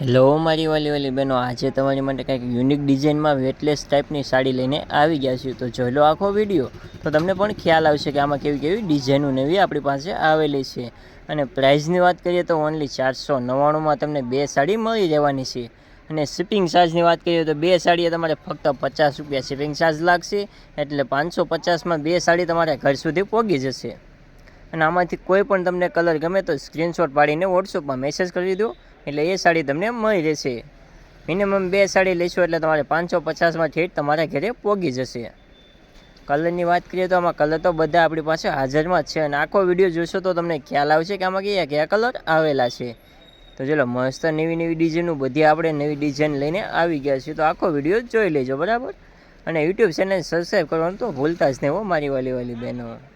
Hello મારી વાલી વાલી બહેનો, આજે તમારી માટે કંઈક યુનિક ડિઝાઇનમાં વેટલેસ ટાઈપની સાડી લઈને આવી ગયા છીએ. તો જોઈ લો આખો વીડિયો તો તમને પણ ખ્યાલ આવશે કે આમાં કેવી કેવી ડિઝાઇનો નવી આપણી પાસે આવેલી છે. અને પ્રાઇઝની વાત કરીએ તો ઓનલી ચારસો નવ્વાણુંમાં તમને બે સાડી મળી રહેવાની છે. અને શિપિંગ ચાર્જની વાત કરીએ તો બે સાડીએ તમારે ફક્ત પચાસ રૂપિયા શિપિંગ ચાર્જ લાગશે, એટલે પાંચસો પચાસમાં બે સાડી તમારે ઘર સુધી પહોંચી જશે. અને આમાંથી કોઈ પણ તમને કલર ગમે તો સ્ક્રીનશોટ પાડીને વોટ્સઅપમાં મેસેજ કરી દો. એટલે એ સાડી તમને મળી રહેશે. મિનિમમ બે સાડી લઈશું એટલે તમારે પાંચસો પચાસમાં ઠેઠ તમારા ઘરે પહોંચી જશે. કલરની વાત કરીએ તો આમાં કલર તો બધા આપણી પાસે હાજરમાં જ છે અને આખો વીડિયો જોશો તો તમને ખ્યાલ આવશે કે આમાં કયા કયા કલર આવેલા છે. તો ચલો, મસ્ત નવી નવી ડિઝાઇનનું બધી આપણે નવી ડિઝાઇન લઈને આવી ગયા છીએ તો આખો વીડિયો જોઈ લેજો, બરાબર? અને યુટ્યુબ ચેનલ સબસ્ક્રાઈબ કરવાનું તો ભૂલતા જ નહીં હો, મારી વાલી વાલી બહેનો.